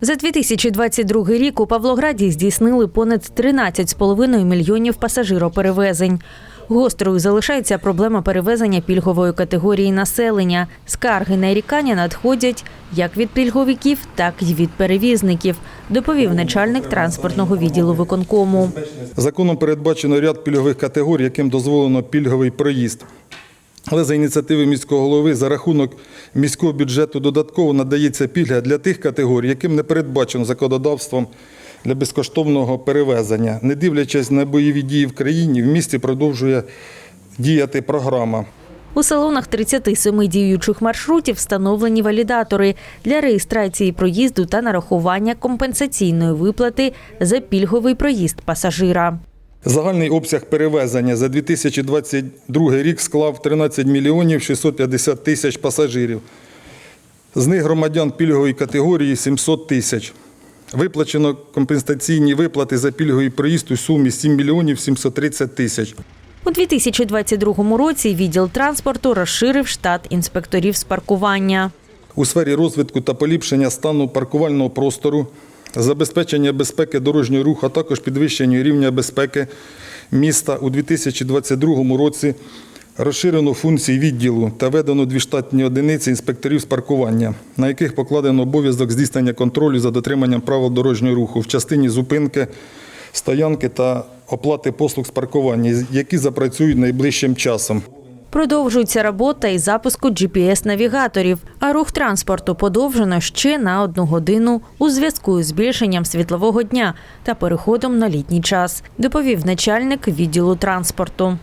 За 2022 рік у Павлограді здійснили понад 13,5 мільйонів пасажироперевезень. Гострою залишається проблема перевезення пільгової категорії населення. Скарги нарікання надходять як від пільговиків, так і від перевізників, доповів начальник транспортного відділу виконкому. Законом передбачено ряд пільгових категорій, яким дозволено пільговий проїзд. Але за ініціативи міського голови за рахунок міського бюджету додатково надається пільга для тих категорій, яким не передбачено законодавством для безкоштовного перевезення. Не дивлячись на бойові дії в країні, в місті продовжує діяти програма. У салонах 37 діючих маршрутів встановлені валідатори для реєстрації проїзду та нарахування компенсаційної виплати за пільговий проїзд пасажира. Загальний обсяг перевезення за 2022 рік склав 13 мільйонів 650 тисяч пасажирів. З них громадян пільгової категорії 700 тисяч. Виплачено компенсаційні виплати за пільговий проїзд у сумі 7 мільйонів 730 тисяч. У 2022 році відділ транспорту розширив штат інспекторів з паркування. У сфері розвитку та поліпшення стану паркувального простору, забезпечення безпеки дорожнього руху, а також підвищення рівня безпеки міста у 2022 році розширено функції відділу та введено дві штатні одиниці інспекторів з паркування, на яких покладено обов'язок здійснення контролю за дотриманням правил дорожнього руху в частині зупинки, стоянки та оплати послуг з паркування, які запрацюють найближчим часом. Продовжується робота із запуску GPS-навігаторів, а рух транспорту подовжено ще на одну годину у зв'язку з збільшенням світлового дня та переходом на літній час, доповів начальник відділу транспорту.